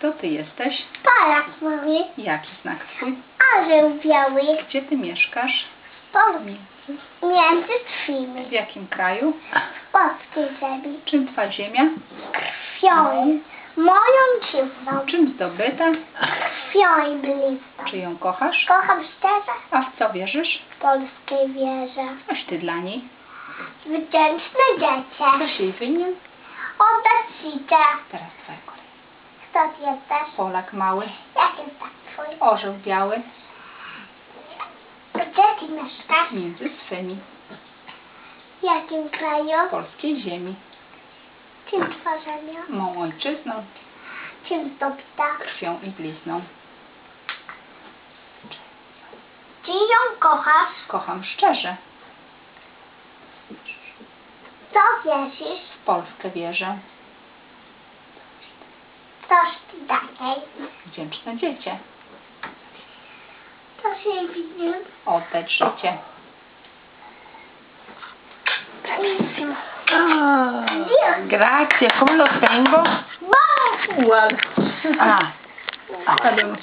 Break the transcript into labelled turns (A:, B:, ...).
A: Kto ty jesteś?
B: Polak mówi,
A: Jaki znak twój?
B: orzeł biały,
A: Gdzie ty mieszkasz?
B: Polski, między trwimi,
A: W jakim kraju?
B: w polskiej ziemi,
A: Czym twa ziemia?
B: krwią, moją dziwną,
A: Czym zdobyta?
B: krwią i.
A: Czy ją kochasz?
B: Kocham szczerze
A: A w co wierzysz?
B: w polskiej wierze.
A: Coś ty dla niej.
B: Wdzięczne dziecię,
A: Coś jej winien?
B: oddać.
A: Teraz twoja Polak mały,
B: Jaki tak twój?
A: orzeł biały,
B: Gdzie ty mieszkasz?
A: między swymi,
B: W jakim kraju?
A: polskiej ziemi,
B: Czym tworzenia?
A: mą ojczyzną,
B: Czym zdobyta?
A: krwią i blizną.
B: Czy ją kochasz?
A: Kocham szczerze,
B: Co wierzysz?
A: w Polskę wierzę,
B: Ty takiej?
A: wdzięczne dziecię,
B: To się winien?
A: oddać życie.
C: Ah, grazie, come lo tengo?
B: Bo!
C: Uguale.
A: Ah, abbiamo